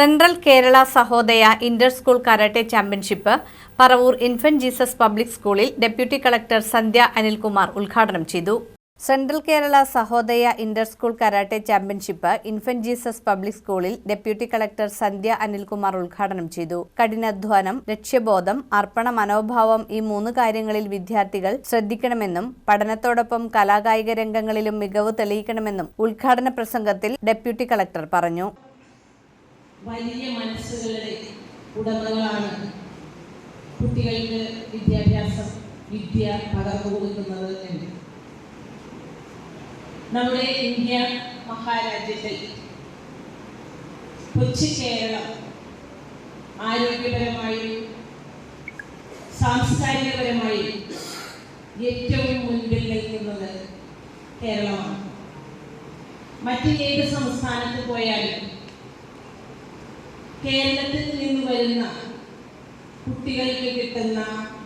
Central Kerala Sahodaya inter school karate championship Paravur infant Jesus public സ്കൂളിൽ deputy collector Sandhya Anilkumar ഉദ്ഘാടനം ചെയ്തു. Central Kerala Sahodaya inter school karate championship infant Jesus public സ്കൂളിൽ deputy collector Sandhya Anilkumar ഉദ്ഘാടനം ചെയ്തു. കഠിനാധ്വാനം ലക്ഷ്യബോധം അർപ്പണ മനോഭാവം ഈ മൂന്ന് കാര്യങ്ങളിൽ വിദ്യാർത്ഥികൾ ശ്രദ്ധിക്കണമെന്നും പഠനത്തോടൊപ്പം കലാകായിക രംഗങ്ങളിലും മികവ് തെളിയിക്കണമെന്നും ഉദ്ഘാടന പ്രസംഗത്തിൽ ഡെപ്യൂട്ടി കളക്ടർ പറഞ്ഞു. വലിയ മനസ്സുകളുടെ ഉടമകളാണ് കുട്ടികൾക്ക് വിദ്യാഭ്യാസം വിദ്യ പകർന്നു കൊടുക്കുന്നത് എന്ന് നമ്മുടെ ഇന്ത്യ മഹാരാജ്യത്തിൽ കൊച്ചു കേരളം ആരോഗ്യപരമായും സാംസ്കാരികപരമായും ഏറ്റവും മുൻപിൽ നിൽക്കുന്നത് കേരളമാണ്. മറ്റ് ഏത് സംസ്ഥാനത്ത് പോയാലും കേരളത്തിൽ നിന്ന് വരുന്ന കുട്ടികൾക്ക് കിട്ടുന്ന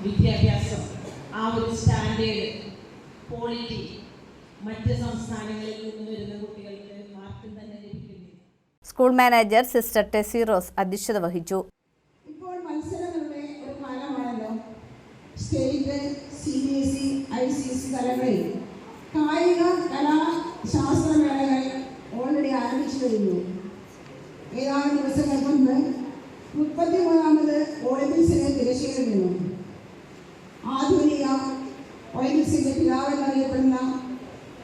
വിദ്യാഭ്യാസം ആ ഒരു സ്റ്റാൻഡേർഡ് ക്വാളിറ്റി മറ്റ് സംസ്ഥാനങ്ങളിൽ നിന്ന് വരുന്ന കുട്ടികൾക്ക് ആർക്കും തന്നെ ലഭിക്കുന്നില്ല. School manager sister Tessy Rose അധ്യക്ഷത വഹിച്ചു. ഇപ്പോൾ മത്സരങ്ങളുടെ ഒരു കാലമാണല്ലോ. State C B S E I C S തലങ്ങളിൽ കായിക കലാ ശാസ്ത്രമേളകൾ ഓൾറെഡി ആരംഭിച്ചു കഴിഞ്ഞു. ഏതാനും ദിവസങ്ങൾക്ക് മുൻപ് ഒളിമ്പിക്സിന്റെ പിതാവെന്നറിയപ്പെടുന്ന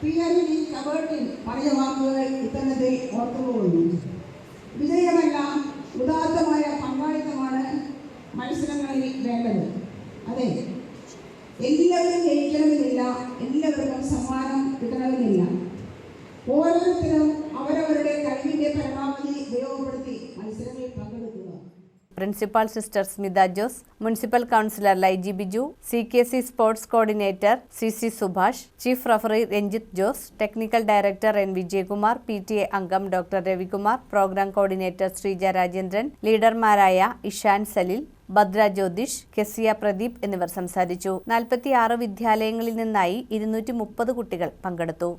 പി ആർ ഡി കബേർട്ടിൻ പറഞ്ഞ വാക്കുകൾ ഇത്തരത്തിൽ ഓർത്തുപോകുന്നു വിജയമെല്ലാം ഉദാത്തമായ പങ്കാളിത്തമാണ് മത്സരങ്ങളിൽ വേണ്ടത്. അതെ എല്ലാവരും ജയിക്കണമെന്നില്ല. എല്ലാവർക്കും സമ്മാനം കിട്ടണമെന്നില്ല principal sister Smitha Jose municipal councillor Laiji Biju C K C sports coordinator C C Subhash chief referee Ranjith Jose technical director N Vijayakumar P T A അംഗം doctor Ravikumar programme coordinator Sreeja Rajendran ലീഡർമാരായ Ishan Salil Bhadra Jyothish Kezia Pradeep എന്നിവർ സംസാരിച്ചു. നാൽപ്പത്തിയാറ് വിദ്യാലയങ്ങളിൽ നിന്നായി ഇരുന്നൂറ്റി മുപ്പത് കുട്ടികൾ പങ്കെടുത്തു.